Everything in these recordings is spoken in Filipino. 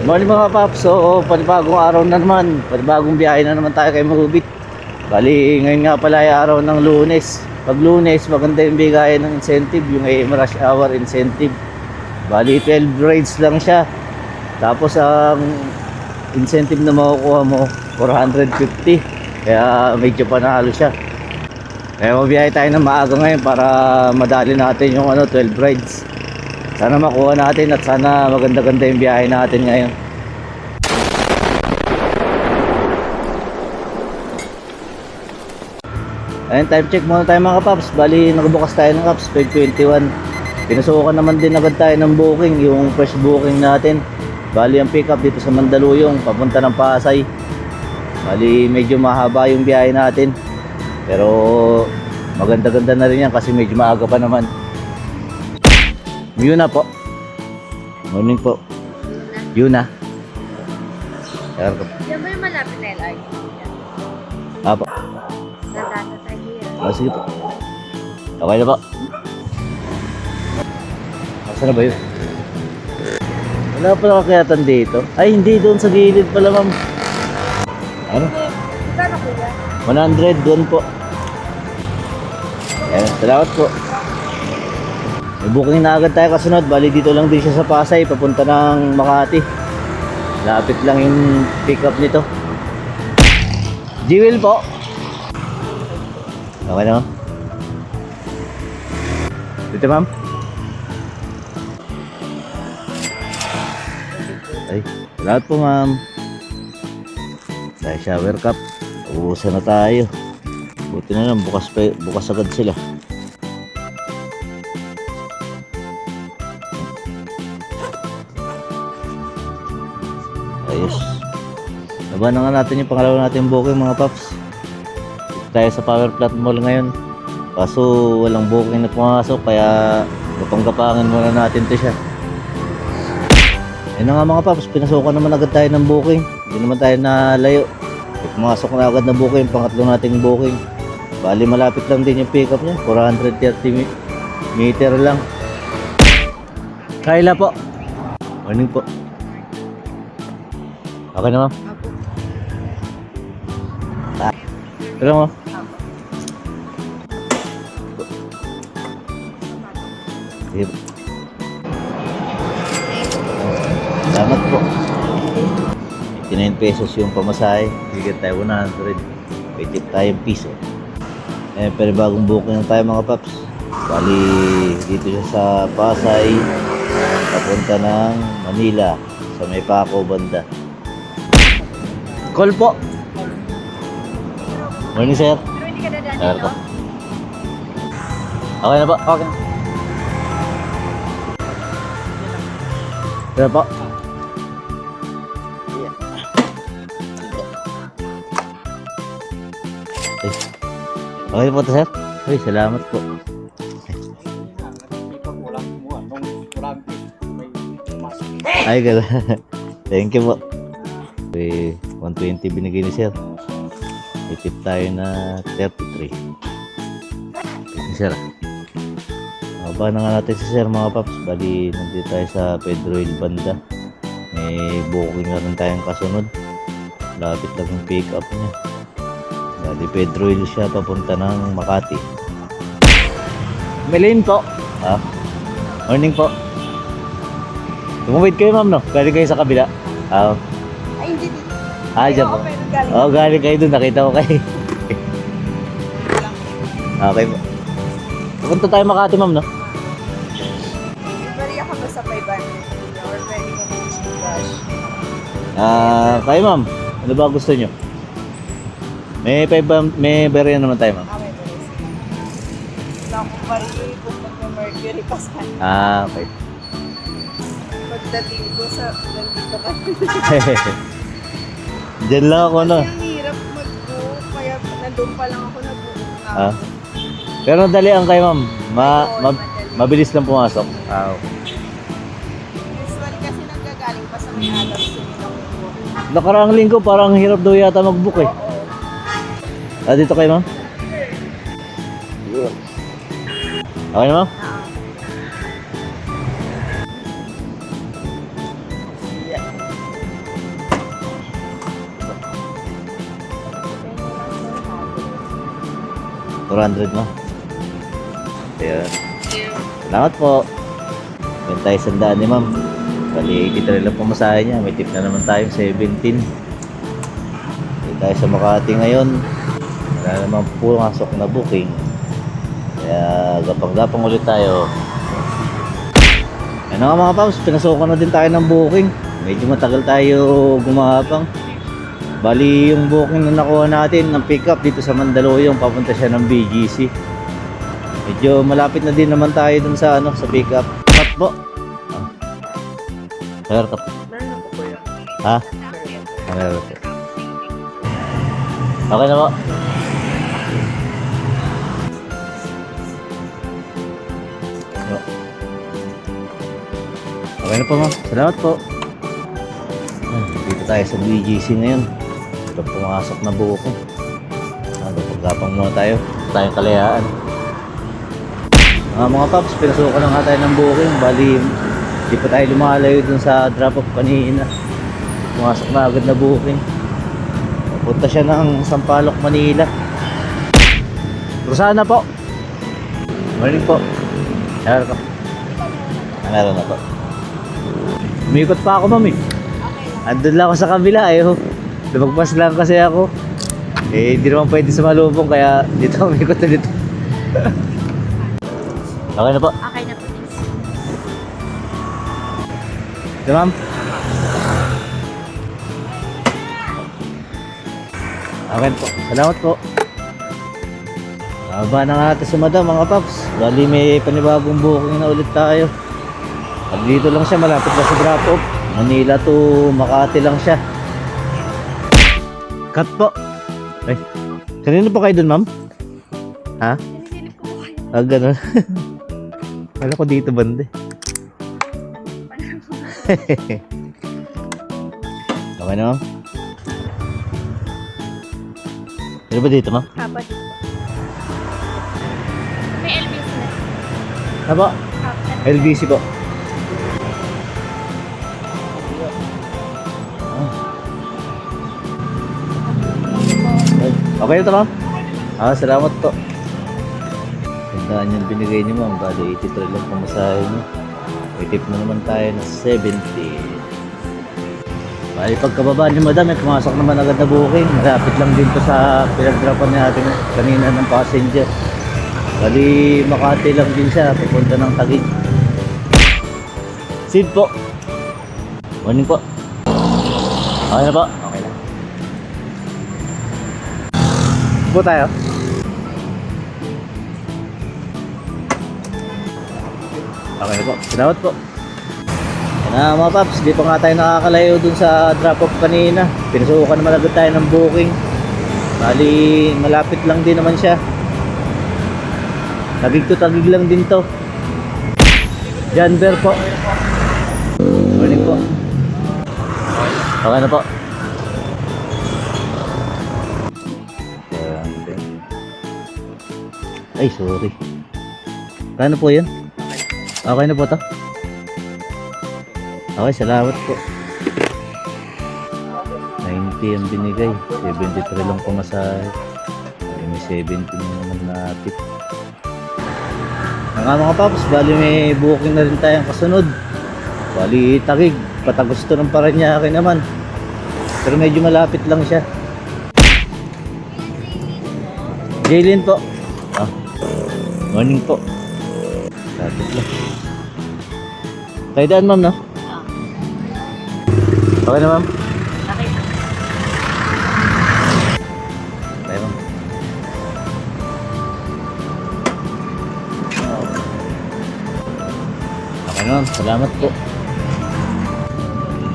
Morning mga paps. So, panibagong araw na naman. Panibagong biyahe na naman tayo kay Marubit. Bali, ngayon nga pala ay araw ng lunes. Pag lunes, maganda yung bigayan ng incentive, yung AM rush hour incentive. Bali, 12 rides lang siya. Tapos, ang incentive na makukuha mo, 450. Kaya medyo panalo siya. Kaya mabiyahe tayo ng maaga ngayon para madali natin yung ano, 12 rides. Sana makuha natin at sana maganda-ganda yung biyahe natin ngayon. Ayun, time check muna tayo mga kapaps. Bali, nakabukas tayo ng caps, 521. Pinasukan naman din agad tayo ng booking, yung first booking natin. Bali, ang pick up dito sa Mandaluyong, papunta ng Pasay. Bali, medyo mahaba yung biyahe natin. Pero, maganda-ganda na rin yan kasi medyo maaga pa naman. Yuna po. Morning po. Yuna. Yan ba yung malapit na LRT? Apo. Nadata tayo yan. Ah, sige po. Okay na po. Asa na ba yun? Wala pala kakayatan dito. Ay, hindi. Doon sa gilid pala, ma'am. Ano? Kano kuya? 100 doon po. Ayan, salamat po. May booking na agad tayo kasunod. Bali dito lang din siya sa Pasay, papunta ng Makati. Lapit lang yung pick up nito. Jewel po. Okay na? Dito ma'am? Ay, salamat po ma'am. Dahil shower cup. Uubusan na tayo. Buti na lang, bukas, pa, bukas agad sila. Laban na nga natin yung pangalawa natin booking mga paps. Tayo sa Power Plant Mall ngayon. Kaso walang booking na pumasok kaya gapang-gapangan muna natin to siya. Ayun na nga mga paps, pinasukan naman agad tayo ng booking. Hindi naman tayo nalayo. Pumasok na agad na booking, pangatlo nating booking. Bali malapit lang din yung pickup niya, 430 mi- meter lang. Kayla po. Morning po. Okay na Pero mo? Sige. Salamat po. 89 pesos yung pamasahe. Bigyan tayo 100. May tip tayong piso. Eh, pero bagong booking na tayo mga paps. Bali, dito siya sa Pasay. Papunta ng Manila. Sa may Paco banda. Call po. Morning sir. Pero hindi ka dadaan dito? Okay na po. Okay. Sir po. Ay. Okay po to sir. Uy, salamat po. Ay, gano'n. Thank you po. May 120 binigay ni sir. Itip tayo na 33. Thank you sir. Aba na nga natin si sir mga paps. Bali, nandito tayo sa Pedro Hill Banda. May booking na rin tayong kasunod. Lapit lang yung pick up niya. Bali, Pedro Hill siya papunta ng Makati. Melaine po. Ha? Morning po. Tumawid kayo ma'am no? Galing kayo sa kabila. Ah, Ay, hindi dito. ah. Oo, pero galing. Oh, galing kayo doon. Nakita ko kayo. okay po. Punta tayo Makati ma'am no? Bari ako ba sa 500 or pwede ko ng Gcash? Ah, kayo ma'am. Ano ba gusto nyo? May ba- may barya naman tayo ma'am. Ah, may pwede. Wala akong bari kung mag-mercury pa sa Ah, okay. pagdating ko sa nandito ka. Diyan lang ako no. Kasi ang hirap mag-book, kaya nandun pa lang ako nag-book na. Ah. Pero dali ang kayo ma'am. Ma, Oo, ma- madali. mabilis lang pumasok. Ah, okay. Usually kasi nanggagaling pa sa may book. Nakaraang linggo parang hirap daw yata mag-book eh. Oo. Ah, dito kayo ma'am? Okay na ma'am? 400 mo. Ayan. Salamat po. Meron tayo sandaan ni ma'am. Bali, 83 lang pumasahe niya. May tip na naman tayo, 17. Hindi tayo sa Makati ngayon. Wala naman pumasok na booking. Kaya gapang-gapang ulit tayo. Ano nga mga paps, pinasukan na din tayo ng booking. Medyo matagal tayo gumapang. Bali yung booking na nakuha natin ng pickup dito sa Mandaluyong, papunta siya ng BGC. Medyo malapit na din naman tayo dun sa ano, sa pickup. Cut po. Sir, tap. Meron po yun. Ha? Meron po. Okay na po. Okay na po ma'am. Salamat po. Dito tayo sa BGC ngayon. Ito pumasok na buo ko. Ano, pagkapang muna tayo. Tayong kalayaan. Ah, mga paps, pinasukan na nga tayo ng booking. Bali, di pa tayo lumalayo dun sa drop-off kanina. Pumasok na agad na booking. Punta siya ng Sampaloc, Manila. Rosana po. Morning po. Meron ko. Ah, meron na po. Umikot pa ako, mami. Andun lang ako sa kabila eh. oh. Lumagpas lang kasi ako. Eh, hindi naman pwede sa malubong kaya dito ako umikot na dito. okay na po. Okay na po, thanks. Ito, ma'am. Okay po. Salamat po. Haba na nga natin sa madam mga paps. Bali may panibagong booking na ulit tayo. Pag dito lang siya, malapit na sa drop off. Manila to Makati lang siya. Cut po. Ay, kanino po kayo dun ma'am? Ha? Sinisilip ko po kayo. Ah, ganun. Wala ko dito bande. okay na ma'am? Ano ba dito ma'am? Kapag May LBC na. Ano po? Kapag. LBC po. Okay na to ma'am? Ah, salamat po. Tandaan yung binigay niyo ma'am. Bali 83 lang pamasahe niyo. May tip na naman tayo na 70. Bali pagkababa ni madam, may pumasok naman agad na booking. Malapit lang din to sa pinag-dropan natin kanina ng passenger. Bali Makati lang din siya. Pupunta ng Taguig. Sid po. Morning po. Okay na po. Okay na. Po tayo. Okay po. Salamat po. Yan na mga paps, di pa nga tayo nakakalayo dun sa drop-off kanina. Pinasukan naman agad tayo ng booking. Bali, malapit lang din naman siya. Tagig to tagig lang din to. Janber po. Morning po. Okay na po. Ay, sorry. Kano po yun? Okay na po to? Okay, salamat po. 90 ang binigay. 73 lang pumasahe. Ay, May 70 na naman na tip. Ang mga paps, bali may booking na rin tayong kasunod. Bali tagig, patagusto ng Paranaque naman. Pero medyo malapit lang siya. Jaylin po. Ah, morning po. Lapit lang. Kayo daan ma'am, no? Okay na ma'am? Okay. Tayo ma'am. Okay na ma'am, salamat po.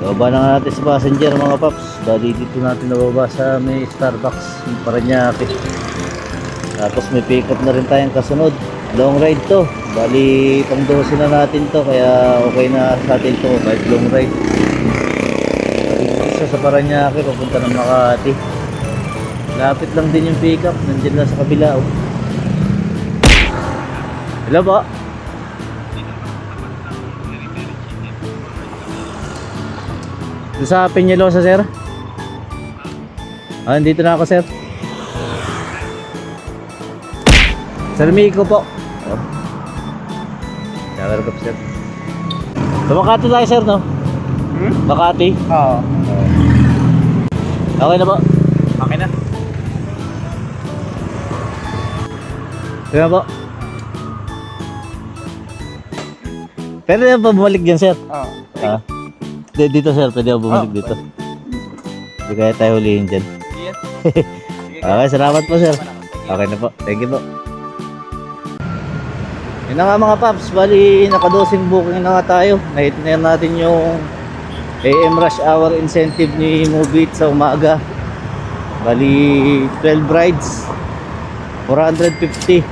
Bababa na nga natin sa passenger mga paps. Bali dito natin nababa sa may Starbucks yung Paranaque. Tapos may pick up na rin tayong kasunod. Long ride to. Bali pang 12 na natin to kaya okay na sa atin to kahit long ride. Isa sa Paranaque papunta ng Makati. Lapit lang din yung pick up. Nandiyan lang sa kabila oh. Hello po. Sa Peñalosa, sir? Ah, dito na ako, sir. Sir Miko po. Shower cup sir. Sa Makati tayo sir no? Hmm? Makati. Oo. Okay na po. Okay na. Kaya po. Pwede na pa bumalik dyan sir. Oo. Ah. Di- Dito sir, pwede ako bumalik Oh, dito. Hindi kaya tayo hulihin dyan. Sige. Okay, salamat po sir. Okay na po. Thank you po. Yun na nga mga paps, bali nakadosing booking na nga tayo. Nahit na natin yung AM Rush Hour incentive ni Movit sa umaga. Bali 12 rides, 450.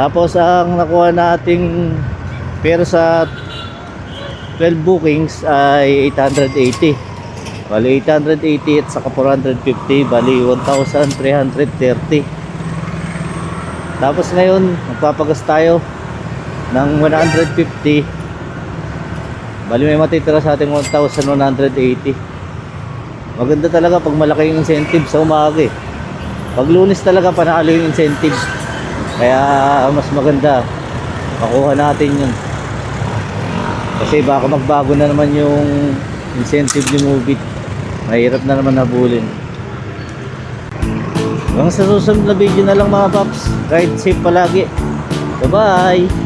Tapos ang nakuha nating pero sa 12 bookings ay 880. Bali 880 at saka 450, bali 1,330. Tapos ngayon, magpapagas tayo ng 150. Bali may matitira sa ating 1,180. Maganda talaga pag malaki yung incentive sa umaga eh. Pag lunes talaga panalo yung incentive. Kaya mas maganda makuha natin yun. Kasi baka magbago na naman yung incentive ni Movit. Mahirap na naman habulin. Hanggang sa susunod na video na lang mga paps. Ride safe palagi. Bye-bye!